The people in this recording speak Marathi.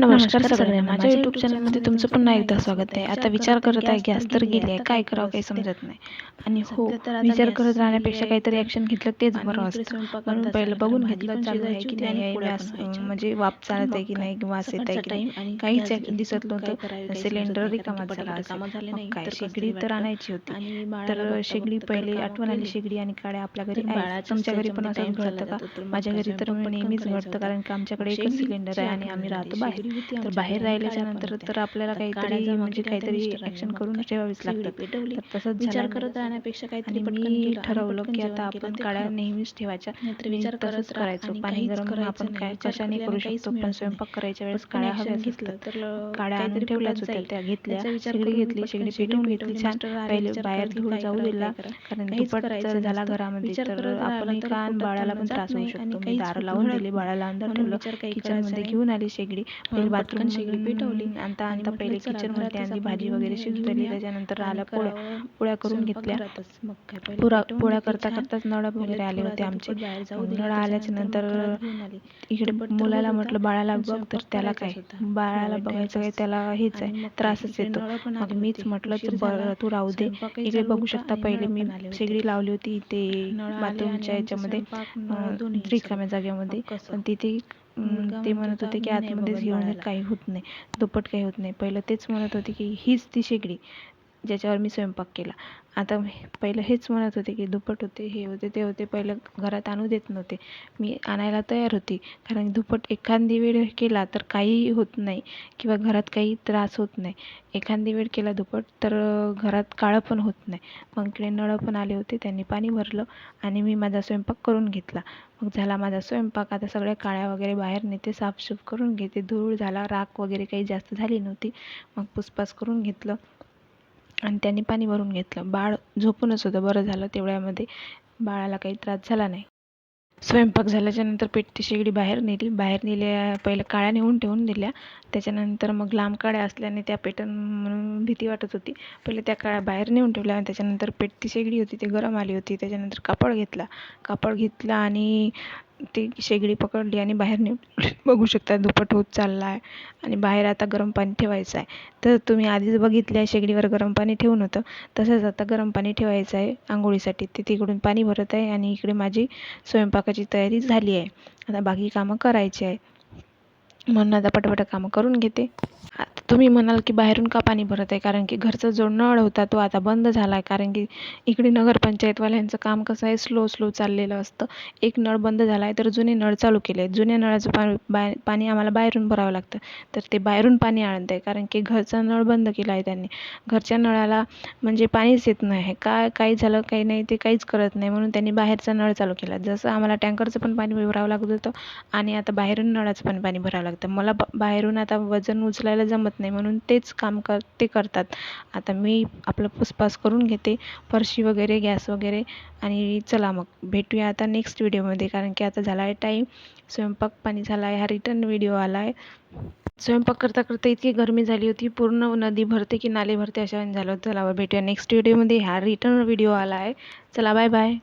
नमस्कार सगळ्यांना. माझ्या युट्यूब चॅनलमध्ये तुमचं पुन्हा एकदा स्वागत आहे. आता विचार करत आहे गॅस तर गेली आहे. काय करावं काही समजत नाही. आणि हो विचार करत राहण्यापेक्षा काहीतरी ॲक्शन घेतलं तेच बरं असतं. म्हणून पहिलं बघून घेतलं चालू आहे की नाही आहे म्हणजे वाफ चालत आहे की नाही वास येत आहे की नाही काहीच दिसत नव्हतं. सिलेंडर रिकामा झाला असेल. काय शेगडी तर आणायची होती. तर शेगडी पहिले आठवण आली शेगडी आणि काड्या आपल्या घरी तुमच्या घरी पण असंच घडतं का माझ्या घरी तर नेहमीच घडतं. कारण की आमच्याकडे एकच सिलेंडर आहे आणि आम्ही राहतो बाहेर तर बाहेर राहिल्याच्या नंतर तर आपल्याला काहीतरी म्हणजे काहीतरी ऍक्शन करून ठेवावीच लागतं तर तसंच विचार करत राहण्यापेक्षा काहीतरी मी ठरवलं की आता आपण खरं. नेहमीच ठेवायच्या विचार करत करायचो पाणी गरम आपण. काय कशाने करू शकतो पण. स्वयंपाक करायच्या वेळेस action हव्याच घेतलं. तर अं, काड्या आणून ठेवल्याच होत्या. त्या घेतल्या शेगडी घेतली शेगडी पेटवून. घेतली छान पहिले बाहेर काय जाऊ दिला. कारण दुपट जर झाला. घरामध्ये तर आपण कान बाळाला पण त्रास होऊ शकतो मी दार लावून. दिली बाळाला अंदर ठेवलं विचार काही किचन करायचा मध्ये नाही. घेऊन आली शेगडी म्हणून बाथरूम शेगडी पेटवली आता आणि आता पहिले चला किचनमध्ये घरातच आणली भाजी वगैरे शिजवली त्याच्यानंतर आणि आल्या पोळ्या पोळ्या करून घेतल्या पुरा पोळ्या करता. करताच नळ वगैरे आले होते आमचे नळ आल्याच्यानंतर. इकडे तर मुलाला म्हटलं बाळाला बघ तर त्याला काय. बाळाला बघायचं काय. त्याला हेच आणि आहे त्रासच येतो मग मीच. म्हटलं उशीर बरं. तू राहू दे इकडे बघू शकता आणि पहिले मी. शेगडी लावली होती ते आणि बाथरूमच्या याच्यामध्ये रिकाम्या जागेमध्ये? पण तिथे ते म्हणत होता, की "मी नाही आतमध्येच घेऊन ये, बाळाला." काही होत नाही दुप्पट काही होत नाही पहिलं तेच म्हणत होते की हीच ती शेगडी ज्याच्यावर मी स्वयंपाक केला. आता हे- पहिलं हेच म्हणत होते की दुप्पट होते हे होते ते होते. पहिलं घरात आणू देत नव्हते. मी आणायला तयार होती. कारण दुप्पट एखादी वेळ केला तर काहीही होत नाही किंवा घरात काही त्रास होत नाही. एखादी वेळ केला दुप्पट तर घरात काळं पण होत नाही. मग इकडे नळं पण आले होते त्यांनी पाणी भरलं आणि मी माझा स्वयंपाक करून घेतला. मग झाला माझा स्वयंपाक. आता सगळ्या काळ्या वगैरे बाहेर नेते साफसूफ करून घेते. धूळ झाला राख वगैरे काही जास्त झाली नव्हती. मग पुसपास करून घेतलं. आणि त्यांनी पाणी भरून घेतलं. बाळ झोपूनच होतं बरं झालं तेवढ्यामध्ये. बाळाला काही त्रास झाला नाही. स्वयंपाक झाल्याच्यानंतर पेटती शेगडी बाहेर नेली. बाहेर नेल्या पहिलं काळ्या नेऊन ठेवून दिल्या. त्याच्यानंतर मग लांब काळ्या असल्याने त्या पेटन म्हणून भीती वाटत होती. पहिले त्या काळ्या बाहेर नेऊन ठेवल्या आणि त्याच्यानंतर पेटती शेगडी होती ती गरम आली होती. त्याच्यानंतर कापड घेतला. कापड घेतला आणि ती शेगडी पकडली आणि बाहेर नेऊन बघू शकता दुपट होत चालला आहे आणि बाहेर आता गरम पाणी ठेवायचं आहे तर तुम्ही आधीच बघितलं आहे शेगडीवर गरम पाणी ठेवून होतं. तसंच आता गरम पाणी ठेवायचं आहे आंघोळीसाठी. ते तिकडून पाणी भरत आहे आणि इकडे माझी स्वयंपाकाची तयारी झाली आहे. आता बाकी कामं करायची आहे. म्हणून आता पटापट कामं करून घेते. तुम्ही म्हणाल की बाहेरून का पाणी भरत आहे? कारण की घरचा जो नळ होता तो आता बंद झाला आहे कारण की इकडे नगरपंचायतवाल्यांचं काम कसं आहे? स्लो स्लो चाललेलं असतं. एक नळ बंद झाला आहे तर जुने नळ चालू केले आहेत जुन्या नळाचं पाणी बाय पाणी आम्हाला बाहेरून भरावं लागतं. तर ते बाहेरून पाणी आणत आहे कारण की घरचा नळ बंद केला आहे त्यांनी. घरच्या नळाला म्हणजे पाणीच येत नाही. काय काही झालं काही नाही ते काहीच करत नाही. म्हणून त्यांनी बाहेरचा नळ चालू केला. जसं आम्हाला टँकरचं पण पाणी भरावं लागत होतं आणि आता बाहेरून नळाचं पण पाणी भरावं लागतं. मला बाहेरून आता वजन उचलायला जमत नाही म्हणून तेच काम कर ते करतात. आता मी आपलं पुसपास करून घेते फरशी वगैरे गॅस वगैरे आणि चला मग भेटूया आता नेक्स्ट व्हिडिओमध्ये कारण की आता झाला आहे टाईम स्वयंपाक पाणी झाला आहे हा रिटर्न व्हिडिओ आला आहे स्वयंपाक करता करता इतकी गरमी झाली होती पूर्ण नदी भरते की नाले भरते अशा झालं होतं. चला भेटूया नेक्स्ट व्हिडिओमध्ये हा रिटर्न व्हिडिओ आला आहे चला बाय बाय